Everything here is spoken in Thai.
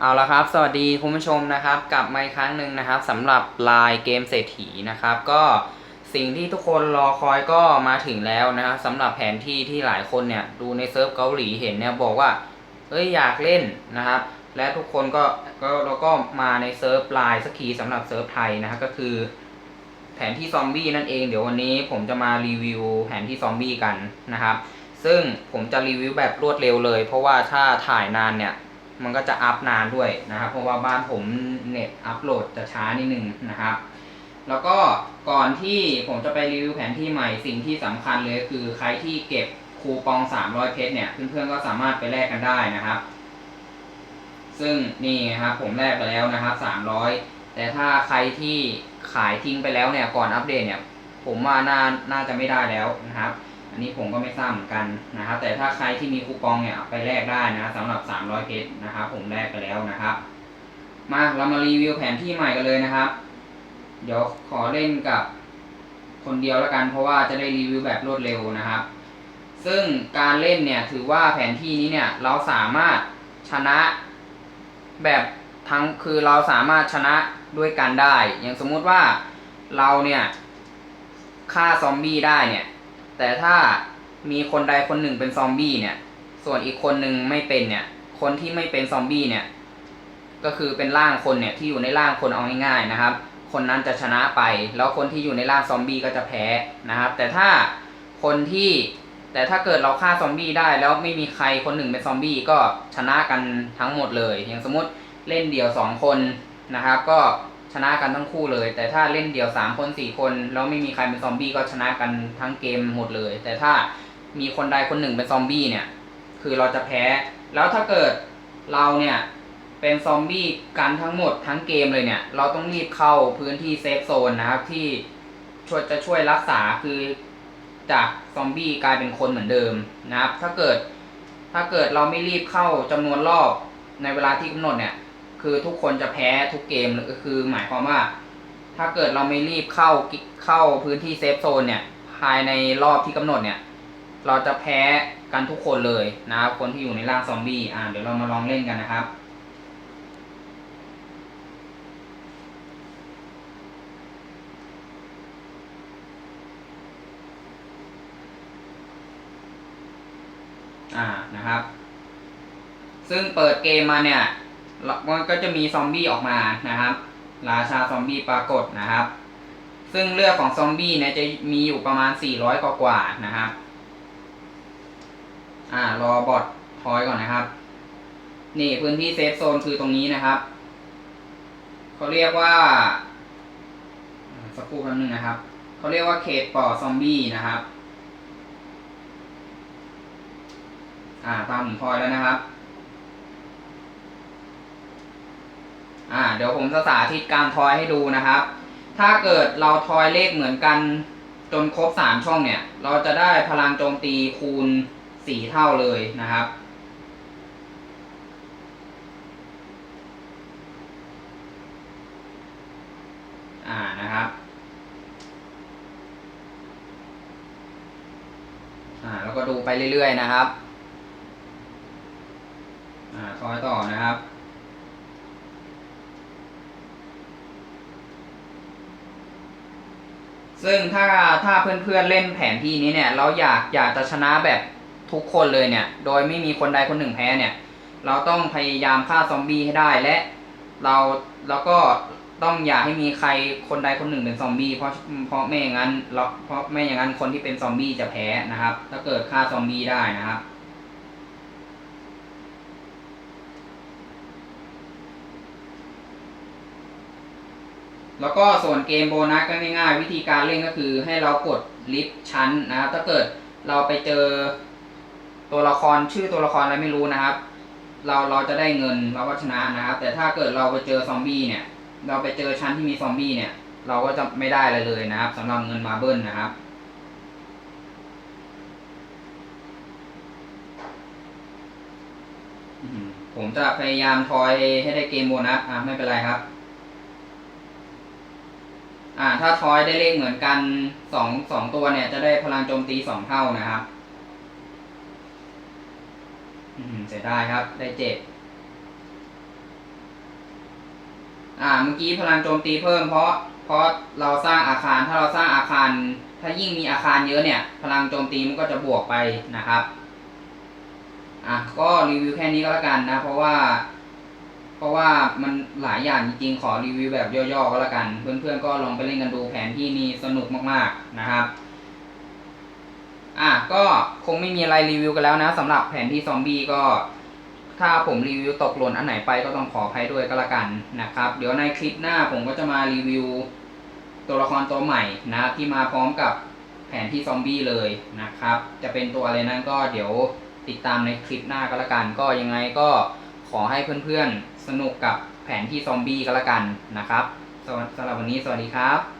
เอาละครับ สวัสดีคุณผู้ชมนะครับกลับมาอีกครั้งหนึ่งนะครับสำหรับลายเกมเศรษฐีนะครับ ก็สิ่งที่ทุกคนรอคอยก็มาถึงแล้วนะครับสำหรับแผนที่ที่หลายคนเนี่ยดูในเซิร์ฟเกาหลีเห็นเนี่ยบอกว่าเอ้ยอยากเล่นนะครับ และทุกคนก็ก็เราก็มาในเซิร์ฟลน์สักทีสำหรับเซิร์ฟไทยนะครับก็คือ แผนที่ซอมบี้นั่นเองเดี๋ยววันนี้ผมจะมารีวิวแผนที่ซอมบี้กันนะครับ ซึ่งผมจะรีวิวแบบรวดเร็วเลย เพราะว่าถ้าถ่ายนานเนี่ย มันก็จะอัพนานด้วยนะครับเพราะว่าบ้านผมเน็ตอัพโหลดจะช้านิดนึงนะครับ แล้วก็ก่อนที่ผมจะไปรีวิวแผนที่ใหม่สิ่งที่สำคัญเลยคือใครที่เก็บคูปอง 300 เพชรเนี่ย เพื่อนๆก็สามารถไปแลกกันได้นะครับ ซึ่งนี่นะครับผมแลกไปแล้วนะครับ 300 แต่ถ้าใครที่ขายทิ้งไปแล้วเนี่ยก่อนอัปเดตเนี่ย ผมว่าน่าน่าจะไม่ได้แล้วนะครับ นนี้ผมก็ไม่ทราบเหมือนกันนะครับ แต่ถ้าใครที่มีคูปองเนี่ยไปแลกได้นะสำหรับ 300เพชรนะครับผมแลกไปแล้วนะครับ มาเรามารีวิวแผนที่ใหม่กันเลยนะครับ เดี๋ยวขอเล่นกับคนเดียวแล้วกัน เพราะว่าจะได้รีวิวแบบรวดเร็วนะครับ ซึ่งการเล่นเนี่ยถือว่าแผนที่นี้เนี่ยเราสามารถชนะแบบทั้งคือเราสามารถชนะด้วยกันได้ อย่างสมมุติว่าเราเนี่ยฆ่าซอมบี้ได้เนี่ย แต่ถ้ามีคนใดคนหนึ่งเป็นซอมบี้เนี่ย ส่วนอีกคนหนึ่งไม่เป็นเนี่ย คนที่ไม่เป็นซอมบี้เนี่ย ก็คือเป็นร่างคนเนี่ยที่อยู่ในร่างคนเอาง่ายๆนะครับ คนนั้นจะชนะไป แล้วคนที่อยู่ในร่างซอมบี้ก็จะแพ้นะครับ แต่ถ้าคนที่แต่ถ้าเกิดเราฆ่าซอมบี้ได้แล้วไม่มีใครคนหนึ่งเป็นซอมบี้ก็ชนะกันทั้งหมดเลย อย่างสมมติเล่นเดี่ยวสองคนนะครับ ก็ ชนะกันทั้งคู่เลย แต่ถ้าเล่นเดี่ยวสามคนสี่คนแล้วไม่มีใครเป็นซอมบี้ก็ชนะกันทั้งเกมหมดเลย แต่ถ้ามีคนใดคนหนึ่งเป็นซอมบี้เนี่ย คือเราจะแพ้ แล้วถ้าเกิดเราเนี่ยเป็นซอมบี้กันทั้งหมดทั้งเกมเลยเนี่ย เราต้องรีบเข้าพื้นที่เซฟโซนนะครับที่ช่วยจะช่วยรักษาคือจากซอมบี้กลายเป็นคนเหมือนเดิมนะครับ ถ้าเกิดถ้าเกิดเราไม่รีบเข้าจำนวนรอบในเวลาที่กำหนดเนี่ย คือทุกคนจะแพ้ทุกเกมก็คือ หมายความว่า ถ้าเกิดเราไม่รีบเข้าเข้าพื้นที่เซฟโซนเนี่ย ภายในรอบที่กำหนดเนี่ย เราจะแพ้กันทุกคนเลยนะครับคนที่อยู่ในร่างซอมบี้อ่าเดี๋ยวเรามาลองเล่นกันนะครับอ่านะครับ ซึ่งเปิดเกมมาเนี่ย มันก็จะมีซอมบี้ออกมานะครับ ราชาซอมบี้ปรากฏนะครับ ซึ่งเลือดของซอมบี้เนี่ยจะมีอยู่ประมาณ 400 กว่ากว่านะครับ อ่ารอบอททอยก่อนนะครับ นี่พื้นที่เซฟโซนคือตรงนี้นะครับเขาเรียกว่า สักครู่แป๊บนึงนะครับเขาเรียกว่าเขตปลอดซอมบี้นะครับ อ่าตามผมทอยแล้วนะครับ อ่าเดี๋ยวผมจะสาธิตการทอยให้ดูนะครับ ถ้าเกิดเราทอยเลขเหมือนกันจนครบสามช่องเนี่ย เราจะได้พลังโจมตีคูณสี่เท่าเลยนะครับอ่านะครับ อ่าแล้วก็ดูไปเรื่อยๆนะครับ อ่าทอยต่อนะครับ ซึ่งถ้าถ้าเพื่อนๆเล่นแผนที่นี้เนี่ย เราอยากอยากจะชนะแบบทุกคนเลยเนี่ย โดยไม่มีคนใดคนหนึ่งแพ้เนี่ย เราต้องพยายามฆ่าซอมบี้ให้ได้และ เราแล้วก็ต้องอย่าให้มีใครคนใดคนหนึ่งเป็นซอมบี้เพราะเพราะไม่อย่างนั้นเราเพราะไม่อย่างนั้นคนที่เป็นซอมบี้จะแพ้นะครับ ถ้าเกิดฆ่าซอมบี้ได้นะครับ แล้วก็ส่วนเกมโบนัสก็ง่ายๆ วิธีการเล่นก็คือให้เรากดลิฟต์ชั้นนะครับถ้าเกิดเราไปเจอตัวละครชื่อตัวละครอะไรไม่รู้นะครับ เราเราจะได้เงินเราก็ชนะนะครับ แต่ถ้าเกิดเราไปเจอซอมบี้เนี่ย เราไปเจอชั้นที่มีซอมบี้เนี่ย เราก็จะไม่ได้อะไรเลยนะครับสำหรับเงินมาเบิลนะครับผมจะพยายามทอยให้ได้เกมโบนัสอะไม่เป็นไรครับ อ่า ถ้าทอยได้เลขเหมือนกันสองสองตัวเนี่ย จะได้พลังโจมตีสองเท่านะครับอืมเสียดายครับ ได้เจ็ดอ่า เมื่อกี้พลังโจมตีเพิ่มเพราะ เพราะเราสร้างอาคาร ถ้าเราสร้างอาคาร ถ้ายิ่งมีอาคารเยอะเนี่ย พลังโจมตีมันก็จะบวกไปนะครับ อะ ก็รีวิวแค่นี้ก็แล้วกันนะ เพราะว่า เพราะว่ามันหลายอย่างจริงๆขอรีวิวแบบย่อๆก็แล้วกัน เพื่อนๆก็ลองไปเล่นกันดูแผนที่นี่สนุกมากๆนะครับ อะก็คงไม่มีอะไรรีวิวกันแล้วนะสำหรับแผนที่ซอมบี้ก็ถ้าผมรีวิวตกหล่นอันไหนไปก็ต้องขออภัยด้วยก็แล้วกันนะครับ เดี๋ยวในคลิปหน้าผมก็จะมารีวิว ตัวละครตัวใหม่นะที่มาพร้อมกับแผนที่ซอมบี้เลยนะครับ จะเป็นตัวอะไรนั้นก็เดี๋ยวติดตามในคลิปหน้าก็แล้วกัน ก็ยังไงก็ ขอให้เพื่อนๆสนุกกับแผนที่ซอมบี้ก็แล้วกันนะครับสำหรับสำหรับวันนี้สวัสดีครับ